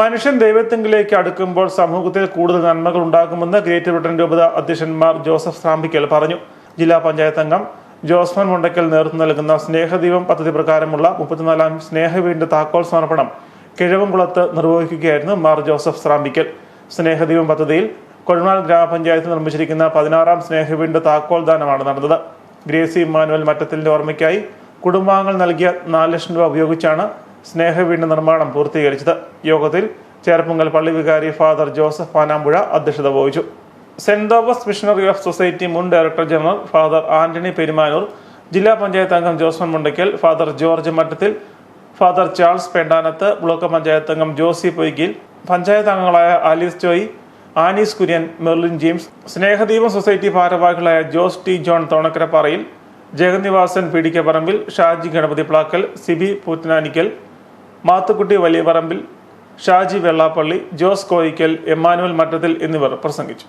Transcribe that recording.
മനുഷ്യൻ ദൈവത്തെങ്കിലേക്ക് അടുക്കുമ്പോൾ സമൂഹത്തിൽ കൂടുതൽ നന്മകൾ ഉണ്ടാകുമെന്ന് ഗ്രേറ്റ് ബ്രിട്ടൻ രൂപത അധ്യക്ഷന്മാർ ജോസഫ് സ്രാമ്പിക്കൽ പറഞ്ഞു. ജില്ലാ പഞ്ചായത്ത് അംഗം ജോസ്മൻ മുണ്ടയ്ക്കൽ നേതൃത്വം നൽകുന്ന സ്നേഹദീപം പദ്ധതി പ്രകാരമുള്ള മുപ്പത്തിനാലാം സ്നേഹവീടിന്റെ താക്കോൽ സമർപ്പണം കിഴവംകുളത്ത് നിർവഹിക്കുകയായിരുന്നു മാർ ജോസഫ് സ്രാമ്പിക്കൽ. സ്നേഹദീപം പദ്ധതിയിൽ കൊഴുനാൾ ഗ്രാമപഞ്ചായത്ത് നിർമ്മിച്ചിരിക്കുന്ന പതിനാറാം സ്നേഹവീടിന്റെ താക്കോൽ ദാനമാണ് നടന്നത്. ഗ്രേസി ഇമ്മാനുവൽ മറ്റത്തിന്റെ ഓർമ്മയ്ക്കായി കുടുംബാംഗങ്ങൾ നൽകിയ നാല് ലക്ഷം രൂപ ഉപയോഗിച്ചാണ് സ്നേഹവീടിന്റെ നിർമ്മാണം പൂർത്തീകരിച്ചത്. യോഗത്തിൽ ചേർപ്പുങ്കൽ പള്ളി വികാരി ഫാദർ ജോസഫ് പാനാമ്പുഴ അധ്യക്ഷത വഹിച്ചു. Saint Thomas missionary of society മുൻ director general father Antony Perumanoor ജില്ലാ പഞ്ചായത്ത് അംഗം Josman Mundakkal father George Mattathil father Charles Pendanath block panchayat അംഗം ജോസി പൊയ്കിൽ പഞ്ചായത്ത് അംഗങ്ങളായ Alice Joy Anees Kurian Merlin James Snehadeepam society ഭാരവാഹികളായ Jose T John Thonakkaraparayil Jagannivasan P D K Parambil Shaji Ganapathy Plackal Siby Poottanaanikkal Mathukutty Valiyaparambil Shaji Vellappally Jose Koickal Emmanuel Mattathil എന്നിവർ പ്രസംഗിച്ചു.